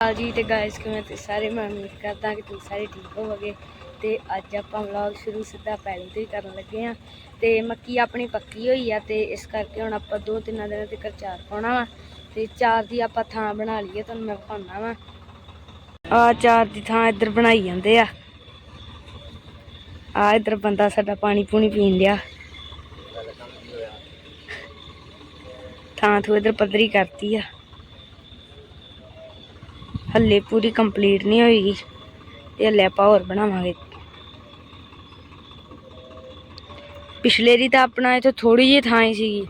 ਹਾਂ ਜੀ ਤੇ ਗਾਇਸ ਕਿਵੇਂ ਤੇ ਸਾਰੇ? ਮੈਂ ਉਮੀਦ ਕਰਦਾ ਕਿ ਤੁਸੀਂ ਸਾਰੇ ਠੀਕ ਹੋਵੋਗੇ। ਤੇ ਅੱਜ ਆਪਾਂ ਵਲੌਗ ਸ਼ੁਰੂ ਸਿੱਧਾ ਪਹਿਲੇ ਤੋਂ ਹੀ ਕਰਨ ਲੱਗੇ ਆ ਤੇ ਮੱਕੀ ਆਪਣੀ ਪੱਕੀ ਹੋਈ ਆ ਤੇ ਇਸ ਕਰਕੇ ਹੁਣ ਆਪਾਂ ਦੋ ਤਿੰਨਾਂ ਦਿਨਾਂ ਤੱਕ ਚਾਰ ਪਾਉਣਾ ਵਾ। ਤੇ ਚਾਰ ਦੀ ਆਪਾਂ ਥਾਂ ਬਣਾ ਲਈਏ, ਤੁਹਾਨੂੰ ਮੈਂ ਵਿਖਾਉਣਾ ਵਾ। ਆ ਚਾਰ ਦੀ ਥਾਂ ਇੱਧਰ ਬਣਾਈ ਜਾਂਦੇ ਆ। ਆ ਇੱਧਰ ਬੰਦਾ ਸਾਡਾ ਪਾਣੀ ਪੂਣੀ ਪੀਣ ਲਿਆ ਥਾਂ ਤੋਂ ਇੱਧਰ ਪੱਧਰੀ ਕਰਤੀ ਆ। ਹੱਲੇ ਪੂਰੀ ਕੰਪਲੀਟ ਨਹੀਂ ਹੋਏਗੀ ਤੇ ਹੱਲੇ ਆਪਾਂ ਹੋਰ ਬਣਾਵਾਂਗੇ। ਪਿਛਲੇ ਦੀ ਤਾਂ ਆਪਣਾ ਇੱਥੇ ਥੋੜੀ ਜਿਹੀ ਥਾਂ ਹੀ ਸੀਗੀ।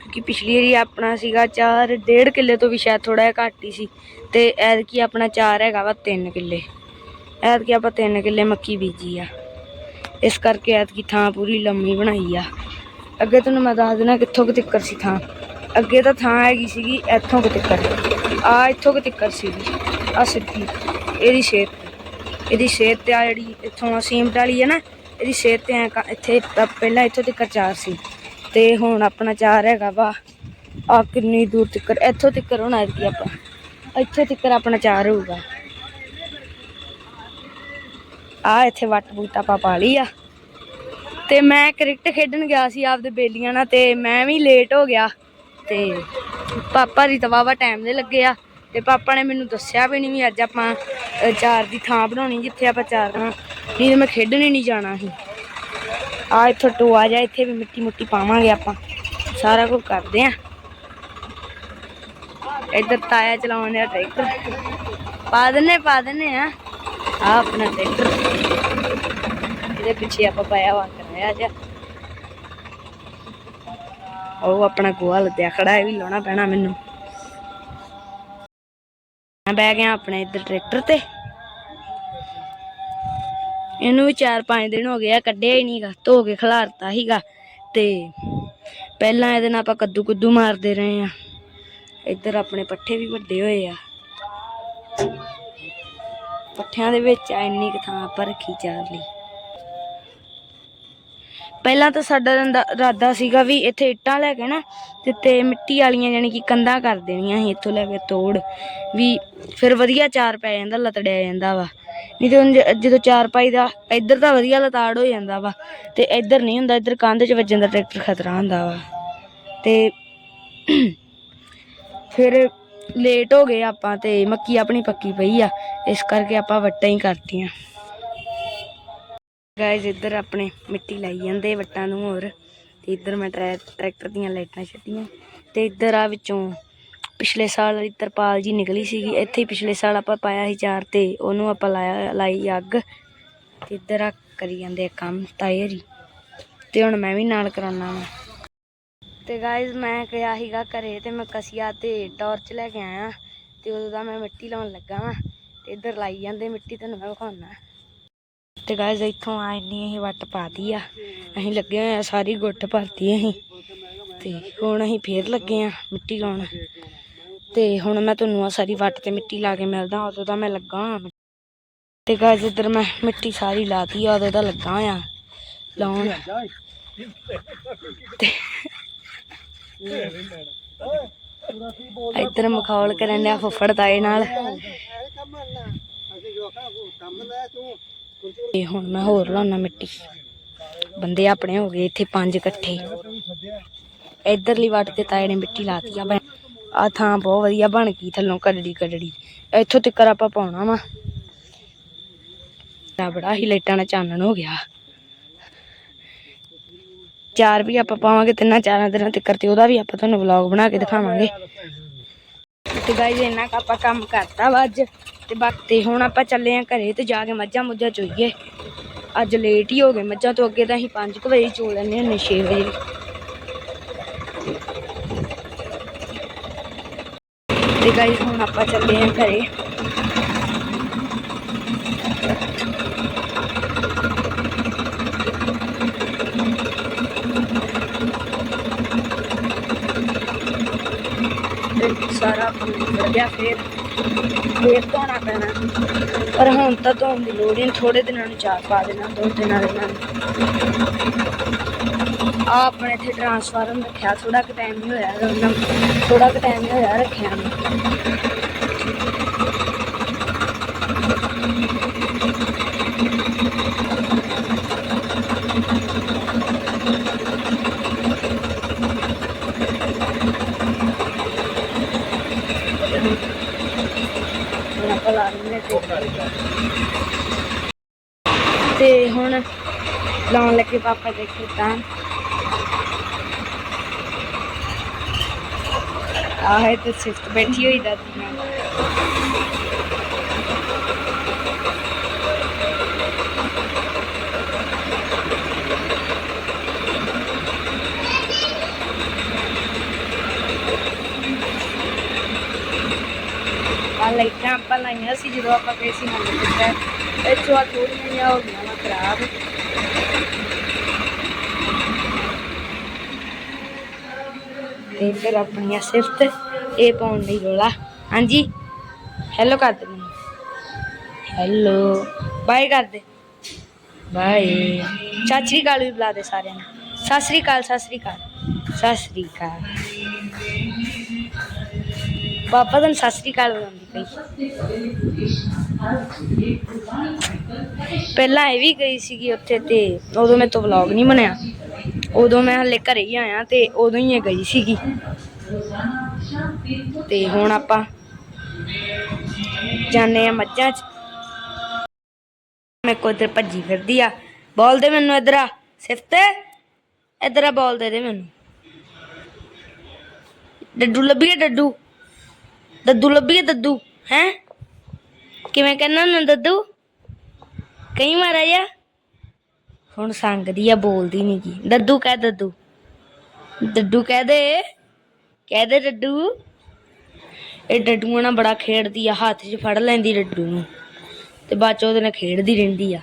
ਕਿਉਂਕਿ ਪਿਛਲੀ ਵਾਰੀ ਆਪਣਾ ਸੀਗਾ 4 1.5 ਕਿੱਲੇ ਤੋਂ ਵੀ ਸ਼ਾਇਦ ਥੋੜਾ ਜਿਹਾ ਘੱਟ ਹੀ ਸੀ। ਤੇ ਐਤਕੀ ਆਪਣਾ 4 ਹੈਗਾ ਵਾ 3 ਕਿੱਲੇ। ਐਤਕੀ ਆਪਾਂ 3 ਕਿੱਲੇ ਮੱਕੀ ਬੀਜੀ ਆ। ਇਸ ਕਰਕੇ ਐਤਕੀ ਥਾਂ ਪੂਰੀ ਲੰਮੀ ਬਣਾਈ ਆ। ਅੱਗੇ ਤੁਹਾਨੂੰ ਮੈਂ ਦੱਸ ਦੇਣਾ ਕਿੱਥੋਂ ਕਿ ਤਿੱਕਰ ਸੀ ਥਾਂ। ਅੱਗੇ ਤਾਂ ਥਾਂ ਹੈਗੀ ਸੀਗੀ ਇੱਥੋਂ ਕਿ ਤਿੱਕਰ। ਆ ਇੱਥੋਂ ਕਿ ਤਿੱਕਰ ਸੀਗੀ। ਆ ਸਿੱਧੀ ਇਹਦੀ ਸ਼ੇਪ ਇਹਦੀ ਸ਼ੇਪ ਤੇ ਆ ਜਿਹੜੀ ਇੱਥੋਂ ਸੀਮਟ ਵਾਲੀ ਹੈ ਨਾ, ਇਹਦੀ ਸ਼ੇਪ ਤੇ ਇੱਥੇ ਪਹਿਲਾਂ ਇੱਥੋਂ ਤੱਕ ਚਾਰ ਸੀ। ਤੇ ਹੁਣ ਆਪਣਾ ਚਾਰ ਹੈਗਾ ਵਾ। ਆ ਕਿੰਨੀ ਦੂਰ ਤੱਕ, ਇੱਥੋਂ ਤੱਕ ਹੋਣਾ ਐਤਕੀ ਆਪਾਂ? ਇੱਥੇ ਤੱਕ ਆਪਣਾ ਚਾਰ ਹੋਊਗਾ। ਆ ਇੱਥੇ ਵੱਟ ਬੂਟਾ ਪਾ ਪਾ ਲਈ ਆ। ਤੇ ਮੈਂ ਕ੍ਰਿਕਟ ਖੇਡਣ ਗਿਆ ਸੀ ਆਪਦੇ ਬੇਲੀਆਂ ਨਾਲ ਤੇ ਮੈਂ ਵੀ ਲੇਟ ਹੋ ਗਿਆ। ਤੇ ਪਾਪਾ ਦੀ ਤਾਂ ਵਾਵਾ ਟਾਈਮ ਦੇ ਲੱਗੇ ਆ। ਤੇ ਪਾਪਾ ਨੇ ਮੈਨੂੰ ਦੱਸਿਆ ਵੀ ਨਹੀਂ ਵੀ ਅੱਜ ਆਪਾਂ ਅ, ਚਾਰ ਦੀ ਥਾਂ ਬਣਾਉਣੀ ਜਿੱਥੇ ਆਪਾਂ ਚਾਰ ਕਰਾਂ ਨਹੀਂ ਤੇ ਮੈਂ ਖੇਡਣ ਹੀ ਨਹੀਂ ਜਾਣਾ ਸੀ। ਆ ਇੱਥੋਂ ਟੋਆ ਜਾ ਇੱਥੇ ਵੀ ਮਿੱਟੀ ਮੁੱਟੀ ਪਾਵਾਂਗੇ ਆਪਾਂ। ਸਾਰਾ ਕੁਝ ਕਰਦੇ ਆ। ਇੱਧਰ ਤਾਇਆ ਚਲਾਉਂਦੇ ਆ ਟਰੈਕਟਰ। ਪਾ ਦਿੰਨੇ ਪਾ ਦਿੰਨੇ ਆ। ਆ ਆਪਣਾ ਟਰੈਕਟਰ। ਇਹਦੇ ਪਿੱਛੇ ਆਪਾਂ ਪਾਇਆ ਵਾ ਕਰਾਇਆ ਜਾ ਉਹ ਆਪਣਾ ਗੋਹਾ ਲੱਦਿਆ ਖੜਾ ਹੈ ਵੀ ਲਾਉਣਾ ਪੈਣਾ ਮੈਨੂੰ। ਮੈਂ ਬਹਿ ਗਿਆ ਆਪਣੇ ਇੱਧਰ ਟਰੈਕਟਰ ਤੇ। ਇਹਨੂੰ ਵੀ 4-5 ਦਿਨ ਹੋ ਗਏ ਆ, ਕੱਢਿਆ ਹੀ ਨਹੀਂਗਾ ਧੋ ਕੇ ਖਲਾਰਤਾ ਸੀਗਾ। ਤੇ ਪਹਿਲਾਂ ਇਹਦੇ ਨਾਲ ਆਪਾਂ ਕੱਦੂ ਕੁੱਦੂ ਮਾਰਦੇ ਰਹੇ ਆ। ਇੱਧਰ ਆਪਣੇ ਪੱਠੇ ਵੀ ਵੱਡੇ ਹੋਏ ਆ। ਪੱਠਿਆਂ ਦੇ ਵਿੱਚ ਆ, ਇੰਨੀ ਕੁ ਥਾਂ ਆਪਾਂ ਰੱਖੀ ਚਾਰ ਲਈ। ਪਹਿਲਾਂ ਤਾਂ ਸਾਡਾ ਰੰਦਾ- ਇਰਾਦਾ ਸੀਗਾ ਵੀ ਇੱਥੇ ਇੱਟਾਂ ਲੈ ਕੇ ਨਾ, ਤੇ ਤੇ ਮਿੱਟੀ ਵਾਲੀਆਂ ਜਾਨੀ ਕਿ ਕੰਧਾਂ ਕਰ ਦੇਣੀਆਂ ਸੀ, ਇੱਥੋਂ ਲੈ ਕੇ ਤੋੜ। ਵੀ ਫਿਰ ਵਧੀਆ ਚਾਰ ਪੈ ਜਾਂਦਾ, ਲਤੜਿਆ ਜਾਂਦਾ ਵਾ। ਨਹੀਂ ਤੇ ਹੁਣ ਜਦੋਂ ਚਾਰ ਪਾਈ ਦਾ, ਇੱਧਰ ਤਾਂ ਵਧੀਆ ਲਤਾੜ ਹੋ ਜਾਂਦਾ ਵਾ। ਤੇ ਇੱਧਰ ਨਹੀਂ ਹੁੰਦਾ, ਇੱਧਰ ਕੰਧ 'ਚ ਵੱਜਣ ਦਾ ਟਰੈਕਟਰ ਖਤਰਾ ਹੁੰਦਾ ਵਾ। ਤੇ ਫਿਰ ਲੇਟ ਹੋ ਗਏ ਆਪਾਂ ਤੇ ਮੱਕੀ ਆਪਣੀ ਪੱਕੀ ਪਈ ਆ। ਇਸ ਕਰਕੇ ਆਪਾਂ ਵੱਟਾਂ ਹੀ ਕਰਤੀਆਂ। ਗਾਇਜ਼ ਇੱਧਰ ਆਪਣੇ ਮਿੱਟੀ ਲਾਈ ਜਾਂਦੇ ਵੱਟਾਂ ਨੂੰ ਹੋਰ। ਤੇ ਇੱਧਰ ਮੈਂ ਟਰੈ- ਟਰੈਕਟਰ ਦੀਆਂ ਲਾਈਟਾਂ ਛੱਡੀਆਂ। ਤੇ ਇੱਧਰ ਆ ਵਿੱਚੋਂ ਪਿਛਲੇ ਸਾਲ ਵਾਲੀ ਤਰਪਾਲ ਜੀ ਨਿਕਲੀ ਸੀਗੀ। ਇੱਥੇ ਹੀ ਪਿਛਲੇ ਸਾਲ ਆਪਾਂ ਪਾਇਆ ਸੀ ਚਾਰ ਤੇ ਉਹਨੂੰ ਆਪਾਂ ਲਾਇਆ ਲਾਈ ਅੱਗ। ਤੇ ਇੱਧਰ ਆ ਕਰੀ ਜਾਂਦੇ ਆ ਕੰਮ ਤਾਏ ਜੀ ਤੇ ਹੁਣ ਮੈਂ ਵੀ ਨਾਲ ਕਰਾਉਣਾ ਵਾ। ਤੇ ਗਾਇਜ਼ ਮੈਂ ਗਿਆ ਸੀਗਾ ਘਰੇ ਤੇ ਮੈਂ ਕਸੀਆ ਤੇ ਟਾਰਚ ਲੈ ਕੇ ਆਇਆ। ਤੇ ਉਦੋਂ ਦਾ ਮੈਂ ਮਿੱਟੀ ਲਾਉਣ ਲੱਗਾ ਵਾਂ। ਤੇ ਇੱਧਰ ਲਾਈ ਜਾਂਦੇ ਮਿੱਟੀ, ਤੁਹਾਨੂੰ ਮੈਂ ਵਿਖਾਉਣਾ ਤੇ ਗਾਇਸ ਇੱਥੋਂ ਆ ਇੰਨੀ ਅਸੀਂ ਵੱਟ ਪਾਤੀ ਆ। ਅਸੀਂ ਲੱਗੇ ਹੋਏ ਆ, ਸਾਰੀ ਗੁੱਟ ਭਰਤੀ ਅਸੀਂ। ਤੇ ਹੁਣ ਅਸੀਂ ਫੇਰ ਲੱਗੇ ਆ ਮਿੱਟੀ ਲਾਉਣ। ਤੇ ਹੁਣ ਮੈਂ ਤੁਹਾਨੂੰ ਆ ਸਾਰੀ ਵੱਟ ਤੇ ਮਿੱਟੀ ਲਾ ਕੇ ਮਿਲਦਾ, ਉਦੋਂ ਦਾ ਮੈਂ ਲੱਗਾ ਹਾਂ। ਤੇ ਗਾਇਸ ਇੱਧਰ ਮੈਂ ਮਿੱਟੀ ਸਾਰੀ ਲਾਤੀ ਆ, ਉਦੋਂ ਦਾ ਲੱਗਾ ਆ ਲਾਉਣ। ਤੇ ਇੱਧਰ ਮਖੌਲ ਕਰਨ ਡਿਆ ਫੁੱਫੜ ਤਾਏ ਨਾਲ। ਤੇ। ਹੁਣ ਮੈਂ ਹੋਰ ਲਾਉਣਾ ਮਿੱਟੀ। ਬੰਦੇ ਆਪਣੇ ਹੋ ਗਏ ਇੱਥੇ ਪੰਜ ਇਕੱਠੇ। ਇਧਰਲੀ ਵੱਟ ਤੇ ਤਾਏ ਨੇ ਮਿੱਟੀ ਲਾਤੀ ਆ ਆ ਥਾਂ ਬਹੁਤ ਵਧੀਆ ਬਣ ਗਈ ਥੱਲੋਂ ਕੱਡੜੀ ਕੱਡੜੀ ਇੱਥੋਂ ਤੱਕ ਆਪਾਂ ਪਾਉਣਾ ਵਾ। ਤਾਂ ਬੜਾ ਹੀ ਲਾਈਟਾਂ ਨਾਲ ਚਾਨਣ ਹੋ ਗਿਆ। ਚਾਰ ਵੀ ਆਪਾਂ ਪਾਵਾਂਗੇ, ਤਿੰਨਾਂ ਚਾਰਾਂ ਦਿਨਾਂ ਤੱਕ ਤੇ ਉਹਦਾ ਵੀ ਆਪਾਂ ਤੁਹਾਨੂੰ ਵਲੌਗ ਬਣਾ ਕੇ ਦਿਖਾਵਾਂਗੇ। ਤੇ ਗਾਇਜ਼ ਇੰਨਾ ਕੁ ਆਪਾਂ ਕੰਮ ਕਰਤਾ ਵਾ ਅੱਜ। ਤੇ ਬਾਕੀ ਤੇ ਹੁਣ ਆਪਾਂ ਚੱਲੇ ਆਂ ਘਰੇ ਤੇ ਜਾ ਕੇ ਮੱਝਾਂ ਮੁੱਝਾਂ ਚੋਈਏ। ਅੱਜ ਲੇਟ ਹੀ ਹੋ ਗਏ, ਮੱਝਾਂ ਤੋਂ ਅੱਗੇ ਤਾਂ ਅਸੀਂ 5 ਵਜੇ ਚੋ ਲੈਂਦੇ ਹੁੰਦੇ 6 ਵਜੇ। ਤੇ ਗਾਇਜ਼ ਹੁਣ ਆਪਾਂ ਚੱਲੇ ਆਂ ਘਰੇ ਤੇ ਸਾਰਾ ਮਿਲ ਗਿਆ, ਫੇਰ ਫੇਰ ਧੋਣਾ ਪੈਣਾ। ਪਰ ਹੁਣ ਤਾਂ ਧੋਣ ਦੀ ਲੋੜ ਹੀ ਥੋੜੇ ਦਿਨਾਂ ਨੂੰ ਚਾਰ ਪਾ ਦੇਣਾ, ਦੋ ਦਿਨਾਂ ਦੇ ਨਾਲ। ਆ ਆਪਣੇ ਇੱਥੇ ਟਰਾਂਸਫਾਰਮ ਰੱਖਿਆ ਥੋੜਾ ਕੁ ਟਾਈਮ ਨਹੀਂ ਹੋਇਆ ਥੋੜਾ ਕੁ ਟਾਈਮ ਨਹੀਂ ਹੋਇਆ ਰੱਖਿਆ ਨੂੰ ਪਾਪਾ ਲਾ ਰਹੇ ਤੇ ਹੁਣ ਲਾਉਣ ਲੱਗੇ ਪਾਪਾ ਦੇਖੋ ਤਾਂ ਆਹ ਹੈ ਤੇ ਸਿਫਟ ਬੈਠੀ ਹੋਈ ਦਾਦੀ ਨਾਲ ਆ ਲਾਈਆਂ ਸੀ ਜਦੋਂ ਆਪਾਂ ਗਏ ਸੀ ਮੰਦਰ ਵਿੱਚ ਇਹ ਚੋਂ ਥੋੜੀਆਂ ਜਿਹੀਆਂ ਹੋ ਗਈਆਂ ਵਾ ਖਰਾਬ। ਤੇ ਫਿਰ ਆਪਣੀਆਂ ਸਿਫਤ ਇਹ ਪਾਉਣ ਲਈ ਰੋਲਾ। ਹਾਂਜੀ? ਹੈਲੋ ਕਰ ਦੇ ਹੈਲੋ ਬਾਏ ਕਰ ਦੇ। ਬਾਏ ਸਤਿ ਸ਼੍ਰੀ ਅਕਾਲ ਵੀ ਬੁਲਾ ਦੇ ਸਾਰਿਆਂ ਨੂੰ। ਸਤਿ ਸ਼੍ਰੀ ਅਕਾਲ ਸਤਿ ਸ਼੍ਰੀ ਅਕਾਲ। ਸਤਿ ਸ਼੍ਰੀ ਅਕਾਲ। ਬਾਬਾ ਤਾਂ ਸਤਿ ਸ਼੍ਰੀ ਅਕਾਲ ਬੁਲਾਉਂਦੀ ਪਈ ਪਹਿਲਾਂ ਇਹ ਵੀ ਗਈ ਸੀਗੀ ਉੱਥੇ ਤੇ ਉਦੋਂ ਮੈਂ ਤੋਂ ਵਲੌਗ ਨਹੀਂ ਬਣਿਆ। ਉਦੋਂ ਮੈਂ ਹਲੇ ਘਰੇ ਹੀ ਆਇਆ ਤੇ ਉਦੋਂ ਹੀ ਇਹ ਗਈ ਸੀਗੀ। ਤੇ ਹੁਣ ਆਪਾਂ ਜਾਣੇ ਆ ਮੱਝਾਂ ਚ। ਮੈਂ ਕੋਦਰ ਭੱਜੀ ਫਿਰਦੀ ਆ। ਬੋਲ ਦੇ ਮੈਨੂੰ ਇਧਰ ਆ ਸਿਫਤ ਇਧਰ ਆ ਬੋਲ ਦੇ ਦੇ ਮੈਨੂੰ। ਡੱਡੂ ਲੱਭੀਏ ਡੱਡੂ? ਦੱਦੂ ਲੱਭੀਏ ਦੱਦੂ? ਹੈ? ਕਿਵੇਂ ਕਹਿੰਦਾ ਨਾ ਦੱਦੂ? ਕਈ ਵਾਰ ਆਇਆ ਹੁਣ ਸੰਗਦੀ ਆ, ਬੋਲਦੀ ਨਹੀਂ ਕੀ ਦੱਦੂ ਕਹਿ ਦੱਦੂ। ਦੱਦੂ ਕਹਿ ਦੇ। ਕਹਿ ਦੇ ਡੱਡੂ। ਇਹ ਡੱਡੂਆਂ ਨਾਲ ਬੜਾ ਖੇਡਦੀ ਆ, ਹੱਥ 'ਚ ਫੜ ਲੈਂਦੀ ਡੱਡੂ ਨੂੰ। ਤੇ ਬਾਅਦ 'ਚ ਉਹਦੇ ਨਾਲ ਖੇਡਦੀ ਰਹਿੰਦੀ ਆ।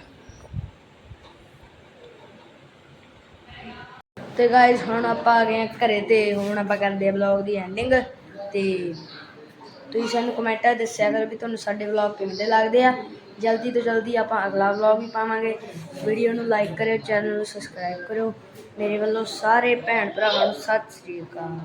ਤੇ ਗਾਇਸ ਹੁਣ ਆਪਾਂ ਆ ਗਏ ਆ ਘਰੇ ਤੇ ਹੁਣ ਆਪਾਂ ਕਰਦੇ ਆ ਵਲੌਗ ਦੀ ਐਂਡਿੰਗ ਤੇ ਤੁਸੀਂ ਸਾਨੂੰ ਕਮੈਂਟਾਂ 'ਚ ਦੱਸਿਆ ਕਰੋ ਵੀ ਤੁਹਾਨੂੰ ਸਾਡੇ ਵਲੌਗ ਕਿਵੇਂ ਦੇ ਲੱਗਦੇ ਆ। ਜਲਦੀ ਤੋਂ ਜਲਦੀ ਆਪਾਂ ਅਗਲਾ ਵਲੌਗ ਵੀ ਪਾਵਾਂਗੇ। ਵੀਡੀਓ ਨੂੰ ਲਾਈਕ ਕਰਿਓ ਚੈਨਲ ਨੂੰ ਸਬਸਕ੍ਰਾਈਬ ਕਰਿਓ। ਮੇਰੇ ਵੱਲੋਂ ਸਾਰੇ ਭੈਣ ਭਰਾਵਾਂ ਨੂੰ ਸਤਿ ਸ੍ਰੀ ਅਕਾਲ।